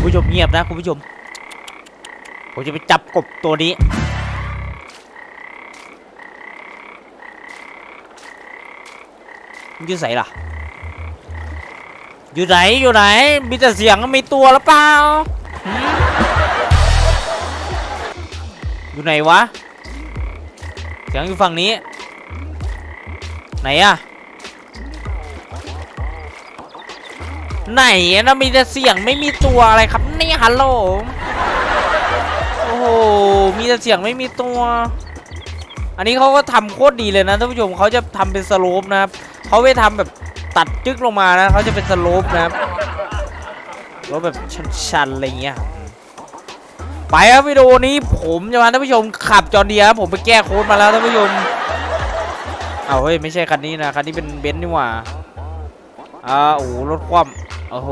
คุณผู้ชมเงียบนะคุณผู้ชม ผมจะไปจับกบตัวนี้มันอยู่ไหนล่ะ อยู่ไหนอยู่ไหน มีแต่เสียงมีตัวหรือเปล่า อยู่ไหนวะ เสียงอยู่ฝั่งนี้ ไหนอะ ไหนนะมีแต่เสียงไม่มีตัวอะไรครับเนี่ยฮัลโหลโอ้โหมีแต่เสียงไม่มีตัว อันนี้เขาก็ทำโคตรดีเลยนะท่านผู้ชมเขาจะทำเป็นสโลปนะครับเขาไม่ทำแบบตัดจึกลงมานะเขาจะเป็นสโลปนะครับรถแบบชันๆอะไรเงี้ยไปครับวิดีโอนี้ผมจะมาท่านผู้ชมขับจอเดียร์ผมไปแก้โค้ดมาแล้วท่านผู้ชมเอาเฮ้ยไม่ใช่คันนี้นะคันนี้เป็นเบนซ์นี่หว่าอ่าโอ้รถคว่ำ โอ้โห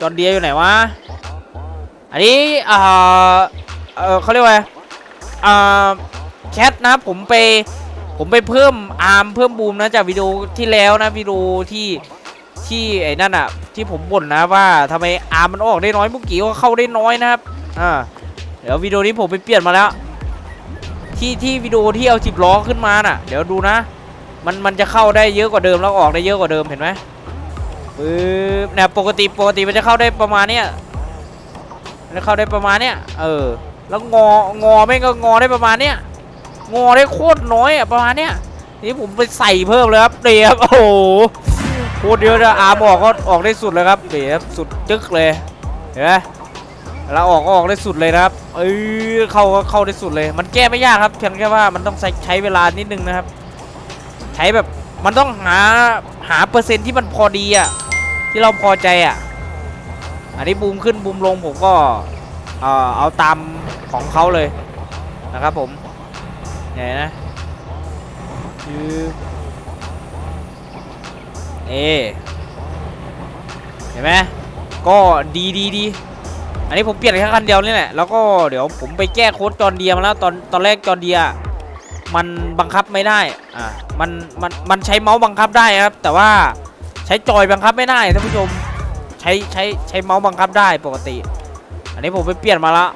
จอร์เดียอยู่ไหนวะ อันนี้อ่าเออเขาเรียกว่าไงอ่าแคทนะผมไปผมไปเพิ่มอาร์มเพิ่มบูมนะจากวิดีโอที่แล้วนะวิดีโอที่ที่ไอ้นั่นอะที่ผมบ่นนะว่าทำไมอาร์มมันออกได้น้อยเมื่อกี้ก็เข้าได้น้อยนะครับอ่าเดี๋ยววิดีโอนี้ผมไปเปลี่ยนมาแล้ว ที่ที่วิดีโอที่เอาสิบล้อขึ้นมาน่ะ เดี๋ยวดูนะ มันมันจะเข้าได้เยอะกว่าเดิมแล้วออกได้เยอะกว่าเดิมเห็นไหม ปึ๊บเนี่ยปกติปกติมันจะเข้าได้ประมาณเนี้ยแล้วเข้าได้ประมาณเนี้ยเออ แล้วงองอไม่งก็งอได้ประมาณเนี้ยงอได้โคตรน้อยอะประมาณเนี้ยนี่ผมไปใส่เพิ่มเลยครับเดี๋ยวโอ้โหโคตรเยอะนะอาร์มออกก็ออกได้สุดเลยครับเดี๋ยวสุดจึ๊กเลยเห็นไหมแล้วออกก็ออกได้สุดเลยนะครับ เอ้ยเข้าก็เข้าได้สุดเลย มันแก้ไม่ยากครับเพียงแค่ว่ามันต้องใช้ใช้เวลานิดนึงนะครับ ใช้แบบมันต้องหาหาเปอร์เซ็นต์ที่มันพอดีอะ ที่เราพอใจอะ อันนี้บูมขึ้นบูมลงผมก็เอาตามของเขาเลยนะครับผมเนี่ยนะคือเอเห็นไหมก็ดีดีดีอันนี้ผมเปลี่ยนแค่คันเดียวนี่แหละ แล้วก็เดี๋ยวผมไปแก้โค้ดจอนเดียมาแล้วตอนตอนแรกจอนเดียมันบังคับไม่ได้ อ่า มัน มัน มันใช้เมาส์บังคับได้ครับ แต่ว่า ใช้จอยบังคับไม่ได้ท่านผู้ชม ใช้ใช้ใช้เมาส์บังคับได้ปกติ อันนี้ผมไปเปลี่ยนมาแล้ว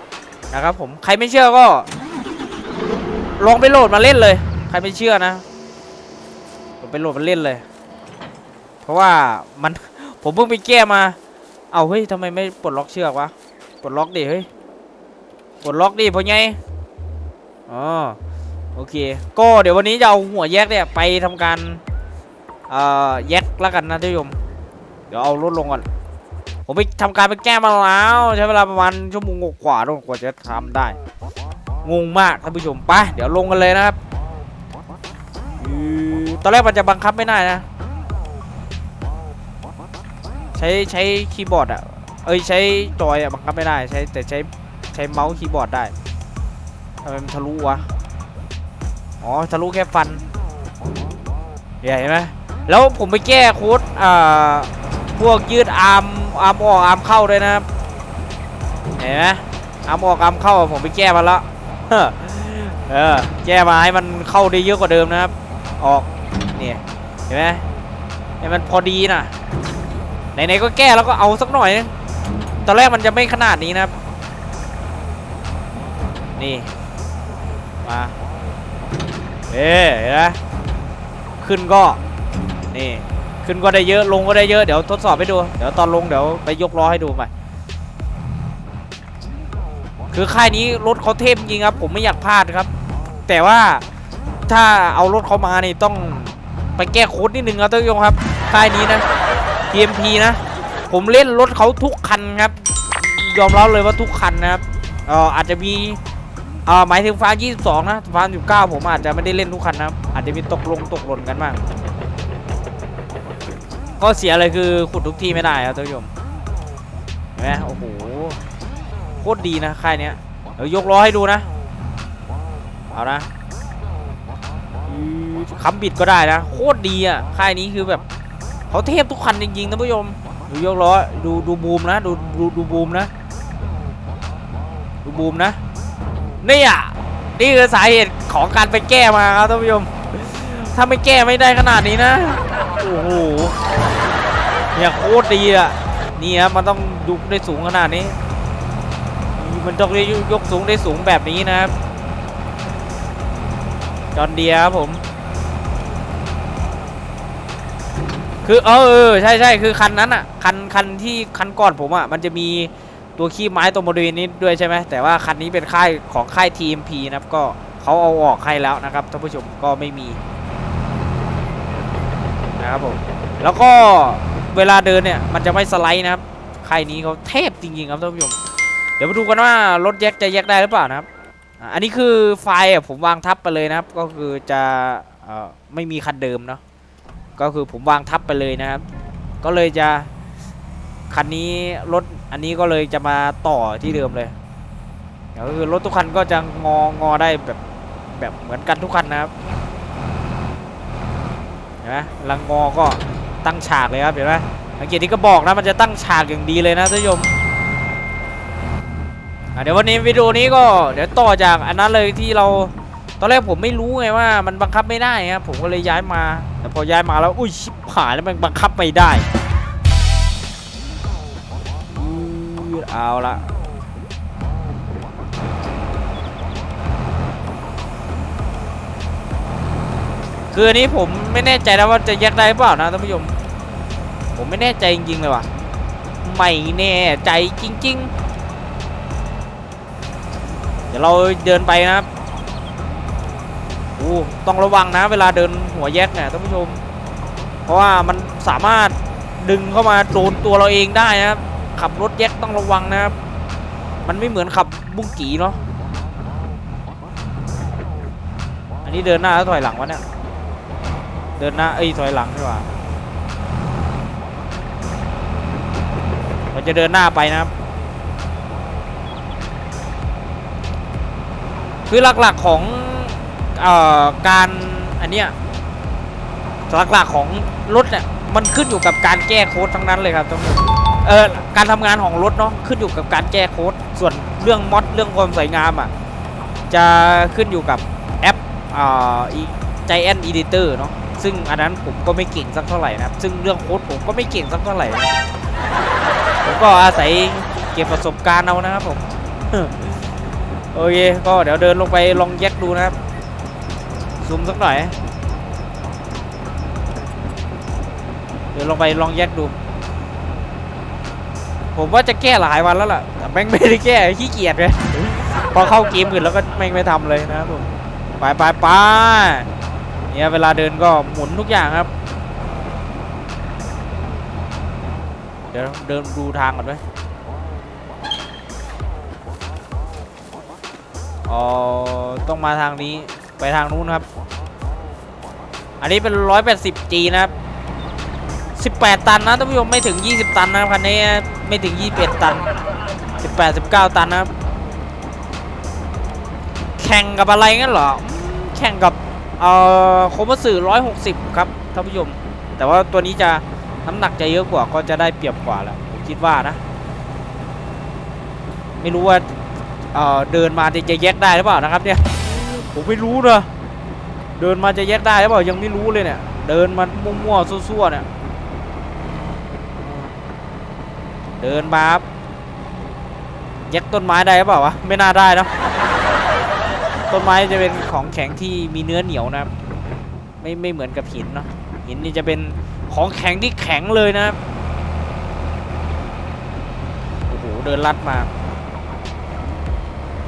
นะครับผมใครไม่เชื่อก็ ลองไปโหลดมาเล่นเลย ใครไม่เชื่อนะผมไปโหลดมาเล่นเลย เพราะว่ามันผมเพิ่งไปแก้มา เอาเฮ้ยทำไมไม่ปลดล็อกเชือกวะปลดล็อกดิเฮ้ยปลดล็อกดิพราะไงอ๋อโอเค ก็เดี๋ยววันนี้จะเอาหัวแยกเนี่ยไปทำการเอ่อแยก แล้วกันนะท่านผู้ชมเดี๋ยวเอารถลงก่อน ผมไปทำการไปแก้มาแล้ว ใช้เวลาประมาณชั่วโมงกว่าๆด้วยกว่าจะทำได้ งงมากท่านผู้ชมไปเดี๋ยวลงกันเลยนะครับอือตอนแรกมันจะบังคับไม่ได้นะ ใช้ใช้คีย์บอร์ดอะเอ้ยใช้จอยอะบังคับไม่ได้ใช้แต่ใช้ใช้เมาส์คีย์บอร์ดได้ทำไมมันทะลุวะ อ๋อทะลุแค่ฟันเนี่ยเห็นไหม แล้วผมไปแก้โค้ดอ่าพวกยืดอาร์มอาร์มออกอาร์มเข้าด้วยนะครับเห็นไหมอาร์มออกอาร์มเข้าผมไปแก้มาแล้วเออแก้มาให้มันเข้าได้เยอะกว่าเดิมนะครับ ออกเนี่ยเห็นไหมให้มันพอดีนะไหนๆก็แก้แล้วก็เอาสักหน่อยนึงตอนแรกมันจะไม่ขนาดนี้นะครับ นี่มาเอ๊ะเห็นไหมขึ้นก็ นี่ขึ้นก็ได้เยอะลงก็ได้เยอะเดี๋ยวทดสอบให้ดู เดี๋ยวตอนลงเดี๋ยวไปยกล้อให้ดูใหม่คือค่ายนี้รถเขาเทพจริงครับ ผมไม่อยากพลาดครับ แต่ว่าถ้าเอารถเขามานี่ต้องไปแก้โค้ดนิดนึงครับท่านผู้ชมครับค่ายนี้นะ TMP นะ ผมเล่นรถเขาทุกคันครับ ยอมรับเลยว่าทุกคันนะครับเอ่ออาจจะมีเอ่อหมายถึงฟ้า 22 นะฟ้า19 ผมอาจจะไม่ได้เล่นทุกคันนะครับอาจจะมีตกลงตกหล่นกันบ้าง ก็เสียเลยคือขุดทุกที่ไม่ได้ครับท่านผู้ชมเห็นไหมโอ้โหโคตรดีนะค่ายเนี้ยเดี๋ยวยกล้อให้ดูนะเอานะอือคำบิดก็ได้นะ โคตรดีอะค่ายนี้คือแบบเขาเทพทุกคันจริงๆท่านผู้ชมดูยกล้อดูดูบูมนะดูดูดูบูมนะ ดูบูมนะนี่อะนี่คือสาเหตุของการไปแก้มาครับท่านผู้ชม ถ้าไม่แก้ไม่ได้ขนาดนี้นะ โอ้โหเนี่ยโคตรดีอะนี่ครับมันต้องยุกได้สูงขนาดนี้ มันต้องได้ยกสูงได้สูงแบบนี้นะครับ จอนเดียครับผม คือเออเออใช่ใช่คือคันนั้นอะ คันคันที่คันก่อนผมอะ มันจะมีตัวขี้ไม้ตัวบริเวณนี้ด้วยใช่ไหมแต่ว่าคันนี้เป็นค่ายของค่าย TMP นะครับก็เขาเอาออกให้แล้วนะครับท่านผู้ชมก็ไม่มี นะครับผมแล้วก็เวลาเดินเนี่ยมันจะไม่สไลด์นะครับค่ายนี้เขาเทพจริงๆครับท่านผู้ชมเดี๋ยวมาดูกันว่ารถแยกจะแยกได้หรือเปล่านะครับอันนี้คือไฟล์ผมวางทับไปเลยนะครับ ก็คือจะอไม่มีคันเดิมเนาะก็คือผมวางทับไปเลยนะครับ ก็เลยจะคันนี้รถอันนี้ก็เลยจะมาต่อที่เดิมเลยก็คือรถทุกคันก็จะงองอได้แบบแบบเหมือนกันทุกคันนะครับ เห็นไหมลังงอก็ตั้งฉากเลยครับเห็นไหมสังเกตที่ก็บอกนะมันจะตั้งฉากอย่างดีเลยนะท่านผู้ชมเดี๋ยววันนี้วิดีโอนี้ก็เดี๋ยวต่อจากอันนั้นเลยที่เราตอนแรกผมไม่รู้ไงว่ามันบังคับไม่ได้ครับผมก็เลยย้ายมา แต่พอย้ายมาแล้วอุ้ยชิบหายแล้วมันบังคับไม่ได้อืดเอาละ คืออันนี้ผมไม่แน่ใจนะว่าจะแยกได้หรือเปล่านะท่านผู้ชมผมไม่แน่ใจจริงๆเลยว่ะไม่แน่ใจจริง ๆ เดี๋ยวเราเดินไปนะครับต้องระวังนะเวลาเดินหัวแยกเนี่ยท่านผู้ชม เพราะว่ามันสามารถดึงเข้ามาโดนตัวเราเองได้นะครับ ขับรถแยกต้องระวังนะครับ มันไม่เหมือนขับบุ้งกีเนาะอันนี้เดินหน้าแล้วถอยหลังวะเนี่ย เดินหน้าเอ้ยถอยหลังดีกว่าเราจะเดินหน้าไปนะครับ คือหลักๆของเอ่อการอันเนี้ยหลักๆของรถเนี่ยมันขึ้นอยู่กับการแก้โค้ดทั้งนั้นเลยครับท่านผู้เออการทำงานของรถเนาะขึ้นอยู่กับการแก้โค้ดส่วนเรื่องมอดเรื่องความสวยงามอะจะขึ้นอยู่กับแอปอ่าใจแอนอีดิเตอร์เนาะ ซึ่งอันนั้นผมก็ไม่เก่งสักเท่าไหร่นะครับ ซึ่งเรื่องโค้ดผมก็ไม่เก่งสักเท่าไหร่นะผมก็อาศัยเก็บประสบการณ์เอานะครับผมโอเคก็เดี๋ยวเดินลงไปลองแยกดูนะครับซูมสักหน่อยเดี๋ยวลงไปลองแยกดู ผมว่าจะแก้หลายวันแล้วล่ะ แต่แม่งไม่ได้แก้ขี้เกียจเลยพอเข้าเกมอื่นแล้วก็แม่งไม่ทำเลยนะครับผม ไปไปไป เนี่ยเวลาเดินก็หมุนทุกอย่างครับ เดี๋ยวเดินดูทางก่อนไหมอ๋อต้องมาทางนี้ไปทางนู้นครับ อันนี้เป็น 180G นะครับ 18 ตันนะท่านผู้ชมไม่ถึง 20 ตันนะครับคันนี้ไม่ถึง 21 ตัน 18 19 ตันนะครับ แข่งกับอะไรงั้นเหรอ แข่งกับ เอ่อโคมัสึ160 ครับท่านผู้ชมแต่ว่าตัวนี้จะน้ำหนักจะเยอะกว่าก็จะได้เปรียบกว่าแหละผมคิดว่านะ ไม่รู้ว่าเอ่อเดินมาจะแยกได้หรือเปล่านะครับเนี่ยผมไม่รู้นะเดินมาจะแยกได้หรือเปล่ายังไม่รู้เลยเนี่ย เดินมามั่วๆซั่วๆเนี่ยเดินมาครับแยกต้นไม้ได้หรือเปล่าวะไม่น่าได้นะ ต้นไม้จะเป็นของแข็งที่มีเนื้อเหนียวนะครับ ไม่ไม่เหมือนกับหินเนาะหินนี่จะเป็นของแข็งที่แข็งเลยนะครับโอ้โหเดินลัดมา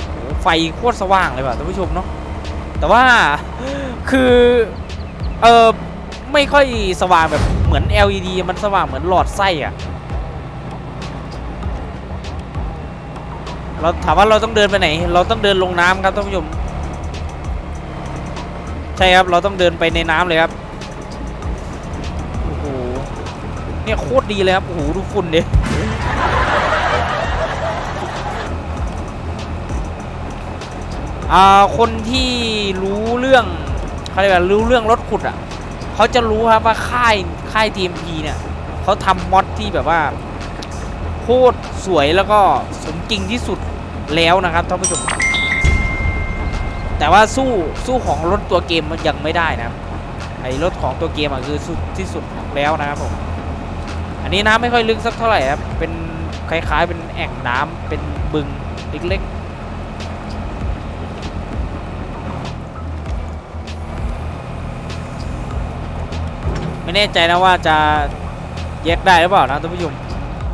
โอ้โหไฟโคตรสว่างเลยว่ะท่านผู้ชมเนาะแต่ว่าคือเออไม่ค่อยสว่างแบบเหมือน LED มันสว่างเหมือนหลอดไส้อะเราถามว่าเราต้องเดินไปไหน เราต้องเดินลงน้ำครับท่านผู้ชม ใช่ครับเราต้องเดินไปในน้ำเลยครับโอ้โหเนี่ยโคตรดีเลยครับโอ้โหดูฝุ่นดิอ่าคนที่รู้เรื่องเขาเรียกว่ารู้เรื่องรถขุดอะเขาจะรู้ครับว่าค่ายค่าย TMP เนี่ยเขาทำมอดที่แบบว่าโคตรสวยแล้วก็สมจริงที่สุดแล้วนะครับท่านผู้ชม แต่ว่าสู้สู้ของรถตัวเกมมันยังไม่ได้นะไอ้รถของตัวเกมอะคือสุดที่สุดแล้วนะครับผมอันนี้นี้น้ำไม่ค่อยลึกสักเท่าไหร่ครับเป็นคล้ายๆเป็นแอ่งน้ำเป็นบึงเล็กๆไม่แน่ใจนะว่าจะแยกได้หรือเปล่านะท่านผู้ชม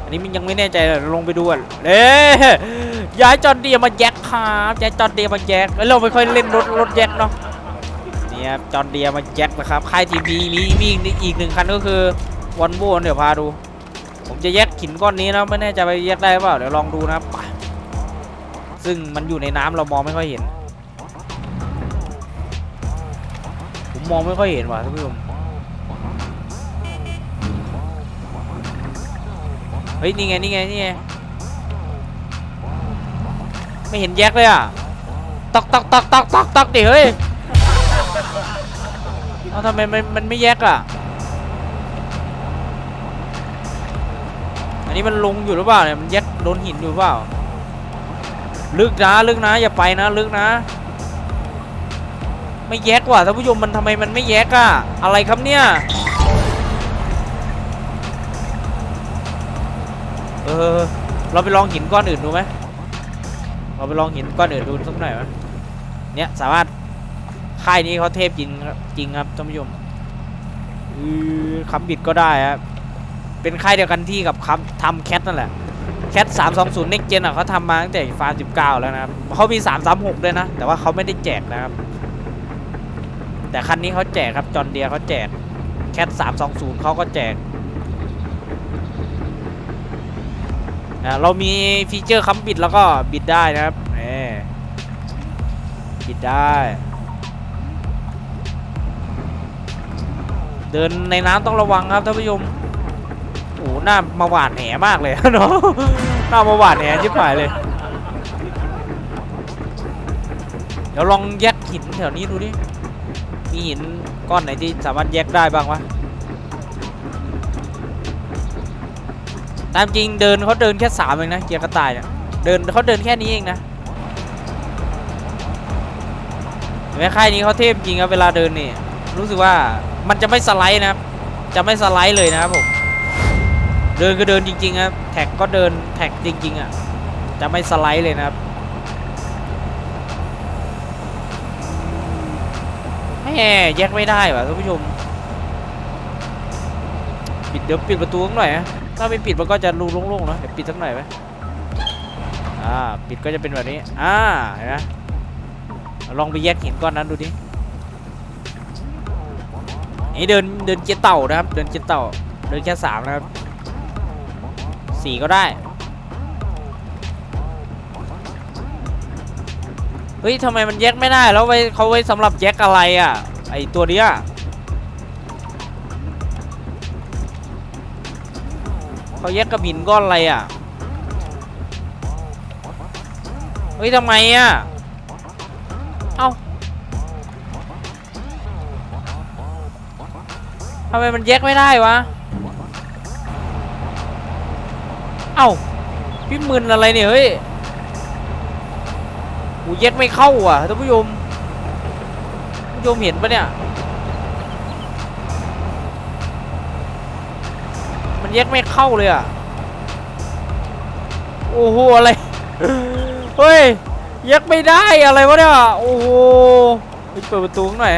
อันนี้มันยังไม่แน่ใจลยลงไปดูอะเอ๊ะ ย้ายจอดเดียมาแยกครับย้ายจอดเดียมาแยกเอ้ยเราไม่ค่อยเล่นรถรถแยกเนาะนี่ครับจอนเดียมาแจ็คนะครับค่ายทีมีมีมีอีกอีกหนึ่งคันก็คือวอนโวเดี๋ยวพาดู ผมจะแยกหินก้อนนี้นะไม่แน่ใจไปแยกได้เปล่าเดี๋ยวลองดูนะครับซึ่งมันอยู่ในน้ำเรามองไม่ค่อยเห็น ผมมองไม่ค่อยเห็นว่ะท่านผู้ชมเฮ้ยนี่ไงนี่ไงนี่ไง ไม่เห็นแยกเลยอะตอกตอกตอกตอกตอกตอกดิเฮ้ยเอาทำไมมันมันไม่แยกอะ อันนี้มันลงอยู่หรือเปล่าเนี่ยมันแยกโดนหินอยู่เปล่า ลึกนะลึกนะอย่าไปนะลึกนะ ไม่แยกว่ะท่านผู้ชมมันทำไมมันไม่แยกอะ อะไรครับเนี่ยเออเราไปลองหินก้อนอื่นดูไหม เราไปลองหินก้อนอื่นดูสักหน่อยไหมเนี่ยสามารถค่ายนี้เขาเทพจริงครับจริงครับท่านผู้ชมอือคำบิดก็ได้ครับเป็นค่ายเดียวกันที่กับคำทำแคทนั่นแหละ แคท3 2 0 Next Gen อะเขาทำมาตั้งแต่ฟา19แล้วนะครับเขามี336ด้วยนะ แต่ว่าเขาไม่ได้แจกนะครับ แต่คันนี้เขาแจกครับจอห์นเดียเขาแจกแคท320เขาก็แจก อะเรามีฟีเจอร์คำบิดแล้วก็บิดได้นะครับบิดได้ เดินในน้ำต้องระวังครับท่านผู้ชมโอ้หหน้ามาหวานแหมากเลยเนาะหน้ามาหวานแหชิบหายเลย เดี๋ยวลองแยกหินแถวนี้ดูดิมีหินก้อนไหนที่สามารถแยกได้บ้างวะ ตามจริงเดินเขาเดินแค่สามเองนะเกียร์กระต่ายเนี่ยเดินเขาเดินแค่นี้เองนะเห็นไหมค่ายนี้เขาเทพจริงครับเวลาเดินนี่รู้สึกว่ามันจะไม่สไลด์นะครับจะไม่สไลด์เลยนะครับผมเดินก็เดินจริงๆครับแท็กก็เดินแท็กจริงๆอะจะไม่สไลด์เลยนะครับแหมแยกไม่ได้ว่ะท่านผู้ชมปิดเดี๋ยวปิดประตูหน่อยนะ ถ้าไม่ปิดมันก็จะรูโล่งๆเนอะเดี๋ยวปิดสักหน่อยไหมอ่าปิดก็จะเป็นแบบนี้อ่าเห็นไหมลองไปแยกหินก้อนนั้นดูดินี่เดินเดินเกียร์เต่านะครับ เดินเกียร์เต่า เดินแค่สามนะครับสี่ก็ได้เฮ้ยทำไมมันแยกไม่ได้แล้วไว้เขาไว้สำหรับแยกอะไรอะ ไอตัวเนี้ย เขาแยกกระบินก้อนอะไรอะ เฮ้ยทำไมอะ เอ้าทำไมมันแยกไม่ได้วะ เอ้า พี่มึนอะไรเนี่ยเฮ้ยกูแยกไม่เข้าอะท่านผู้ชมผู้ชมเห็นปะเนี่ย มันแยกไม่เข้าเลยอะ โอ้โหอะไร เฮ้ยแยกไม่ได้อะไรวะเนี่ย โอ้โหเปิดประตูหน่อย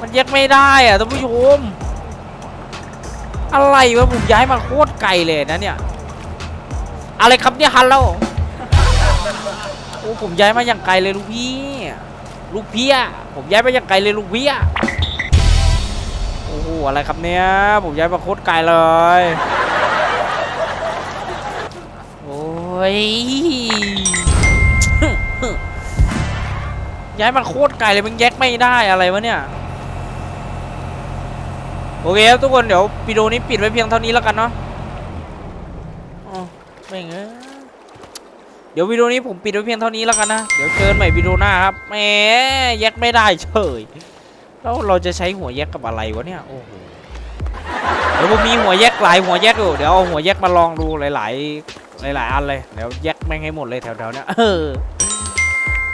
มันแยกไม่ได้อะท่านผู้ชม อะไรวะผมย้ายมาโคตรไกลเลยนะเนี่ย อะไรครับเนี่ยฮัลโหลโอ้ผมย้ายมาอย่างไกลเลยลูกพี่ ลูกพี่อะผมย้ายมาอย่างไกลเลยลูกพี่อะ หอะไรครับเนี่ยผมย้ายมาโคตรไกลเลย โอ้ยย้ายมาโคตรไกลเลยมันแยกไม่ได้อะไรวะเนี่ยโอเคครับทุกคนเดี๋ยววิดีโอนี้ปิดไว้เพียงเท่านี้แล้วกันเนาะอ๋อไม่เงยเดี๋ยววิดีโอนี้ผมปิดไว้เพียงเท่านี้แล้วกันนะ เดี๋ยวเจอกันใหม่วิดีโอหน้าครับแหมแยกไม่ได้เฉย แล้วเราจะใช้หัวแยกกับอะไรวะเนี่ยโอ้โหเดี๋ยวผมมีหัวแยกหลายหัวแยกอยู่เดี๋ยวเอาหัวแยกมาลองดูหลาย ๆ หลาย ๆ อันเลยเดี๋ยวแยกแม่งให้หมดเลยแถวๆเนี้ยเออ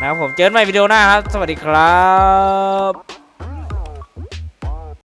นะครับผมเจอกันใหม่วิดีโอหน้าครับ สวัสดีครับ